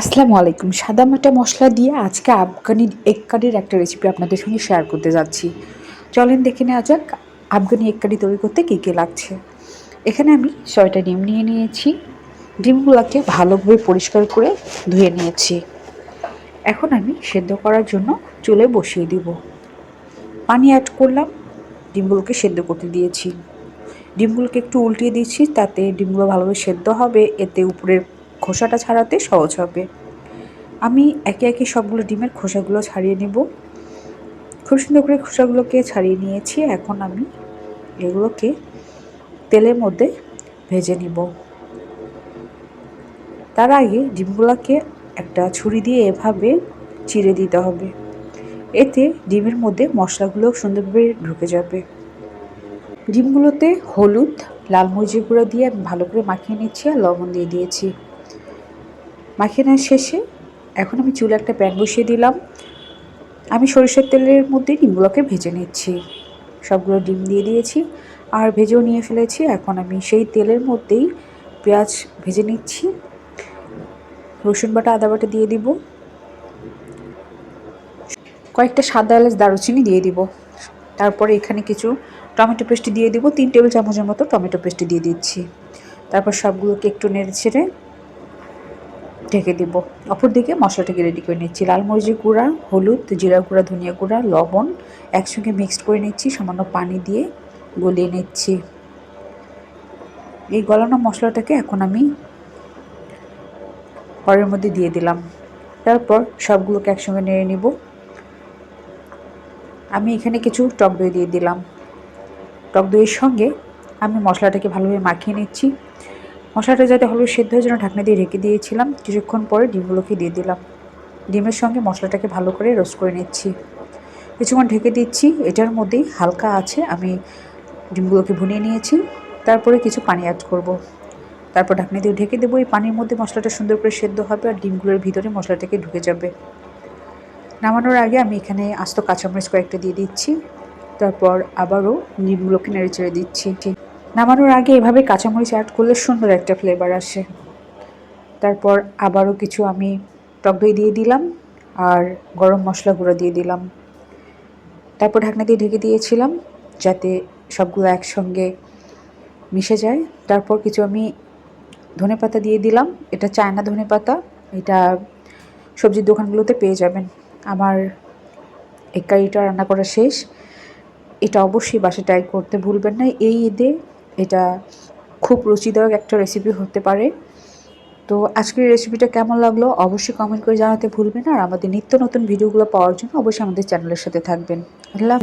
আসসালামু আলাইকুম। সাদা মাটা মশলা দিয়ে আজকে আফগানি এগ কারির একটা রেসিপি আপনাদের সঙ্গে শেয়ার করতে যাচ্ছি। চলেন দেখে নেওয়া যাক আফগানি এগ কারি তৈরি করতে কী কী লাগছে। এখানে আমি ছয়টা ডিম নিয়ে নিয়েছি। ডিমগুলোকে ভালোভাবে পরিষ্কার করে ধুয়ে নিয়েছি। এখন আমি সেদ্ধ করার জন্য চুলে বসিয়ে দিব। পানি অ্যাড করলাম, ডিমগুলোকে সেদ্ধ করতে দিয়েছি। ডিমগুলোকে একটু উল্টিয়ে দিচ্ছি, তাতে ডিমগুলো ভালোভাবে সেদ্ধ হবে, এতে উপরের খোসাটা ছাড়াতে সহজ হবে। আমি একে একে সবগুলো ডিমের খোসাগুলো ছাড়িয়ে নেব। খুব সুন্দর করে খোসাগুলোকে ছাড়িয়ে নিয়েছি। এখন আমি এগুলোকে তেলের মধ্যে ভেজে নিব। তার আগে ডিমগুলোকে একটা ছুরি দিয়ে এভাবে চিড়ে দিতে হবে। এতে ডিমের মধ্যে মশলাগুলো সুন্দরভাবে ঢুকে যাবে। ডিমগুলোতে হলুদ, লাল মরিচের গুঁড়ো দিয়ে ভালো করে মাখিয়ে নিচ্ছি আর লবণ দিয়ে দিয়েছি। মাখিয়ে নেওয়ার শেষে এখন আমি চুলে একটা প্যান বসিয়ে দিলাম। আমি সরিষার তেলের মধ্যে ডিমগুলোকে ভেজে নিচ্ছি। সবগুলো ডিম দিয়ে দিয়েছি আর ভেজেও নিয়ে ফেলেছি। এখন আমি সেই তেলের মধ্যেই পেঁয়াজ ভেজে নিচ্ছি। রসুন বাটা, আদা বাটা দিয়ে দিব। কয়েকটা সাদা এলাচ দারুচিনি দিয়ে দিব। তারপরে এখানে কিছু টমেটো পেস্ট দিয়ে দিব। তিন টেবিল চামচের মতো টমেটো পেস্ট দিয়ে দিচ্ছি। তারপর সবগুলোকে একটু নেড়ে ছেড়ে ঢেকে দিব। অপর দিকে মশলাটাকে রেডি করে নিচ্ছি। লাল মরিচের গুঁড়া, হলুদ জিরা গুঁড়া, ধনিয়া গুঁড়া, লবণ একসঙ্গে মিক্সড করে নিচ্ছি, সামান্য পানি দিয়ে গলিয়ে নিচ্ছি। এই গলানো মশলাটাকে এখন আমি পরের মধ্যে দিয়ে দিলাম। তারপর সবগুলোকে একসঙ্গে নেড়ে নিব। আমি এখানে কিছু টক দই দিয়ে দিলাম। টক দইয়ের সঙ্গে আমি মশলাটাকে ভালোভাবে মাখিয়ে নিচ্ছি। মশলাটা যাতে ভালোভাবে সেদ্ধ হয়ে জন্য ঢাকনা দিয়ে রেখে দিয়েছিলাম। কিছুক্ষণ পরে ডিমগুলোকে দিয়ে দিলাম। ডিমের সঙ্গে মশলাটাকে ভালো করে রোস্ট করে নিচ্ছি। কিছুক্ষণ ঢেকে দিচ্ছি। এটার মধ্যেই হালকা আছে, আমি ডিমগুলোকে ভুনিয়ে নিয়েছি। তারপরে কিছু পানি অ্যাড করব। তারপর ঢাকনা দিয়ে ঢেকে দেবো। এই পানির মধ্যে মশলাটা সুন্দর করে সেদ্ধ হবে আর ডিমগুলোর ভিতরে মশলাটাকে ঢুকে যাবে। নামানোর আগে আমি এখানে আস্ত কাঁচামরিচ কয়েকটা দিয়ে দিচ্ছি। তারপর আবারও ডিমগুলোকে নেড়ে চেড়ে দিচ্ছি। নামানোর আগে এভাবে কাঁচামরিচ অ্যাড করলে সুন্দর একটা ফ্লেভার আসে। তারপর আবারও কিছু আমি টক দই দিয়ে দিলাম আর গরম মশলা গুঁড়ো দিয়ে দিলাম। তারপর ঢাকনা দিয়ে ঢেকে দিয়েছিলাম যাতে সবগুলো একসঙ্গে মিশে যায়। তারপর কিছু আমি ধনে পাতা দিয়ে দিলাম। এটা চায়না ধনে পাতা এটা সবজির দোকানগুলোতে পেয়ে যাবেন। আমার এই কারিটা রান্না করা শেষ। এটা অবশ্যই বাসা ট্রাই করতে ভুলবেন না। এই ঈদে এটা খুব রুচিদায়ক একটা রেসিপি হতে পারে। তো আজকের রেসিপিটা কেমন লাগল অবশ্যই কমেন্ট করে জানাতে ভুলবেন আর আমাদের নিত্য নতুন ভিডিওগুলো পাওয়ার জন্য অবশ্যই আমাদের চ্যানেলের সাথে থাকবেন। আল্লাহ